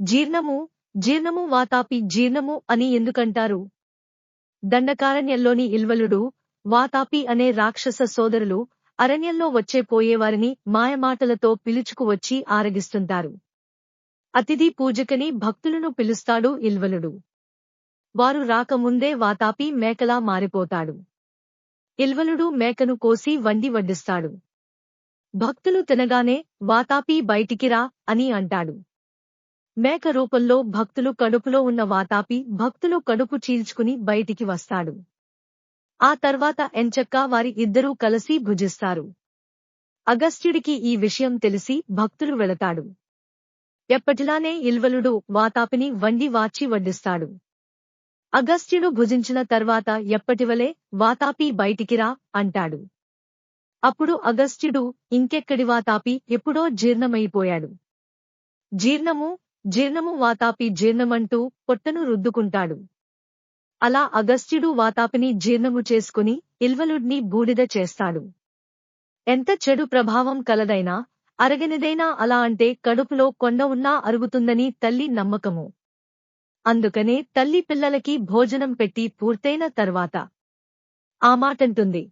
జీర్ణము జీర్ణము వాతాపి జీర్ణము అని ఎందుకంటారు? దండకారణ్యంలోని ఇల్వలుడు వాతాపి అనే రాక్షస సోదరులు అరణ్యంలో వచ్చే పోయేవారిని మాయమాటలతో పిలుచుకువచ్చి ఆరగిస్తుంటారు. అతిథి పూజకని భక్తులను పిలుస్తాడు ఇల్వలుడు. వారు రాకముందే వాతాపి మేకలా మారిపోతాడు. ఇల్వలుడు మేకను కోసి వండి వడ్డిస్తాడు. భక్తులు తినగానే వాతాపి బయటికిరా అని అంటాడు. మేక రూపంలో భక్తులు కడుపులో ఉన్న వాతాపి భక్తులు కడుపు చీల్చుకుని బయటికి వస్తాడు. ఆ తర్వాత ఎంచక్కా వారి ఇద్దరూ కలిసి భుజిస్తారు. అగస్త్యుడికి ఈ విషయం తెలిసి భక్తులు వెళతాడు. ఎప్పటిలానే ఇల్వలుడు వాతాపిని వండి వాచి వడ్డిస్తాడు. అగస్త్యుడు భుజించిన తర్వాత ఎప్పటివలే వాతాపి బయటికిరా అంటాడు. అప్పుడు అగస్త్యుడు ఇంకెక్కడి వాతాపి ఎప్పుడో జీర్ణమైపోయాడు. జీర్ణము జీర్ణము వాతాపి జీర్ణమంటూ పొట్టను రుద్దుకుంటాడు. అలా అగస్త్యుడు వాతాపిని జీర్ణము చేసుకుని ఇల్వలుడ్ని బూడిద చేస్తాడు. ఎంత చెడు ప్రభావం కలదైనా అరగనిదైనా అలా అంటే కడుపులో కొండ ఉన్నా అరుగుతుందని తల్లి నమ్మకము. అందుకనే తల్లి పిల్లలకి భోజనం పెట్టి పూర్తయిన తర్వాత ఆ మాటంటుంది.